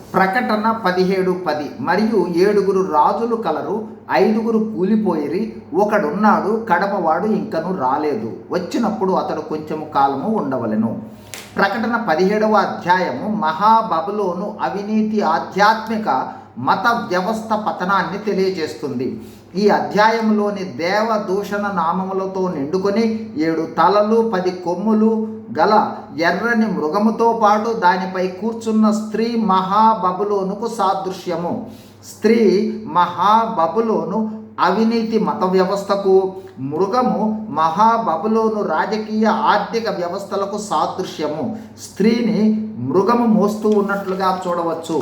ప్రకటన పదిహేడు పది. మరియు ఏడుగురు రాజులు కలరు ఐదుగురు కూలిపోయిరి ఒకడున్నాడు కడపవాడు ఇంకను రాలేదు. వచ్చినప్పుడు అతడు కొంచెము కాలము ఉండవలెను. ప్రకటన పదిహేడవ అధ్యాయము మహాబబులోను అవినీతి ఆధ్యాత్మిక మత వ్యవస్థ పతనాన్ని తెలియజేస్తుంది. ఈ అధ్యాయంలోని దేవ దూషణ నామములతో నిండుకొని ఏడు తలలు పది కొమ్ములు గల ఎర్రని మృగముతో పాటు దానిపై కూర్చున్న స్త్రీ మహాబబులోనుకు సాదృశ్యము. స్త్రీ మహాబబులోను అవినీతి మత వ్యవస్థకు మృగము మహాబబులోను రాజకీయ ఆర్థిక వ్యవస్థలకు సాదృశ్యము. స్త్రీని మృగము మోస్తూ ఉన్నట్లుగా చూడవచ్చు.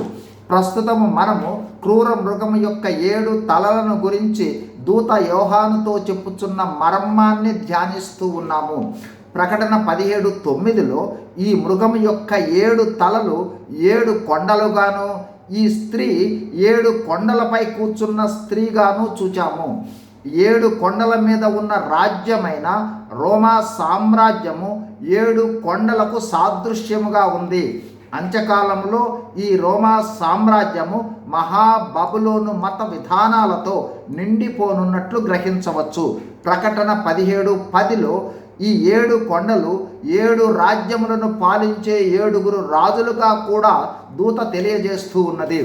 ప్రస్తుతము మనము క్రూర మృగము యొక్క ఏడు తలలను గురించి దూత యోహానుతో చెప్పుచున్న మర్మాన్ని ధ్యానిస్తూ ఉన్నాము. ప్రకటన పదిహేడు తొమ్మిదిలో ఈ మృగము యొక్క ఏడు తలలు ఏడు కొండలుగాను ఈ స్త్రీ ఏడు కొండలపై కూర్చున్న స్త్రీగాను చూచాము. ఏడు కొండల మీద ఉన్న రాజ్యమైన రోమా సామ్రాజ్యము ఏడు కొండలకు సాదృశ్యముగా ఉంది. అంత్యకాలంలో ఈ రోమా సామ్రాజ్యము మహాబబులోను మత విధానాలతో నిండిపోనున్నట్లు గ్రహించవచ్చు. ప్రకటన పదిహేడు పదిలో ఈ ఏడు కొండలు ఏడు రాజ్యములను పాలించే ఏడుగురు రాజులుగా కూడా దూత తెలియజేస్తూ ఉన్నది.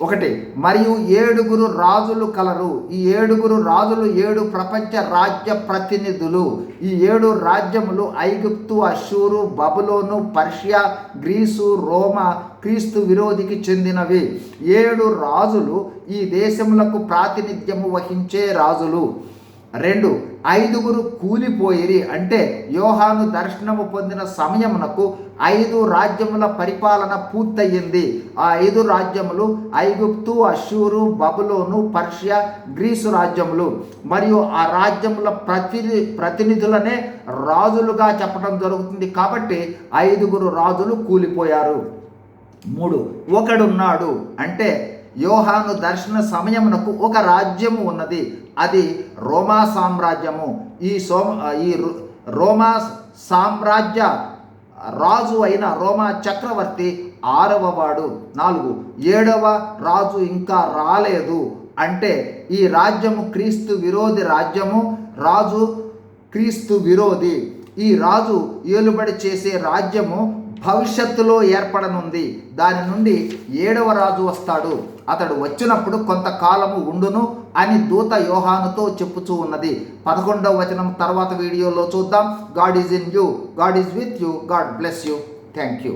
ఒకటి మరియు ఏడుగురు రాజులు కలరు. ఈ ఏడుగురు రాజులు ఏడు ప్రపంచ రాజ్య ప్రతినిధులు. ఈ ఏడు రాజ్యములు ఐగుప్తు అషూరు బబులోను పర్షియా గ్రీసు రోమా క్రీస్తు విరోధికి చెందినవి. ఏడు రాజులు ఈ దేశములకు ప్రాతినిధ్యము వహించే రాజులు. రెండు ఐదుగురు కూలిపోయిరి. అంటే యోహాను దర్శనము పొందిన సమయమునకు ఐదు రాజ్యముల పరిపాలన పూర్తయింది. ఆ ఐదు రాజ్యములు ఐగుప్తు అషూరు బబులోను పర్షియా గ్రీసు రాజ్యములు. మరియు ఆ రాజ్యముల ప్రతిని ప్రతినిధులనే రాజులుగా చెప్పడం జరుగుతుంది. కాబట్టి ఐదుగురు రాజులు కూలిపోయారు. మూడు ఒకడున్నాడు. అంటే యోహాను దర్శన సమయమునకు ఒక రాజ్యము ఉన్నది. అది రోమా సామ్రాజ్యము. ఈ సోమ ఈ రో- రోమా సామ్రాజ్య రాజు అయిన రోమా చక్రవర్తి ఆరవ వాడు. నాలుగు ఏడవ రాజు ఇంకా రాలేదు. అంటే ఈ రాజ్యము క్రీస్తు విరోధి రాజ్యము రాజు క్రీస్తు విరోధి. ఈ రాజు ఏలుబడి చేసే రాజ్యము భవిష్యత్తులో ఏర్పడనుంది. దాని నుండి ఏడవ రాజు వస్తాడు. అతడు వచ్చినప్పుడు కొంతకాలము ఉండును అని దూత యోహానుతో చెప్పుచూ ఉన్నది. పదకొండవ వచనం తర్వాత వీడియోలో చూద్దాం. God is in you God is with you God bless you thank you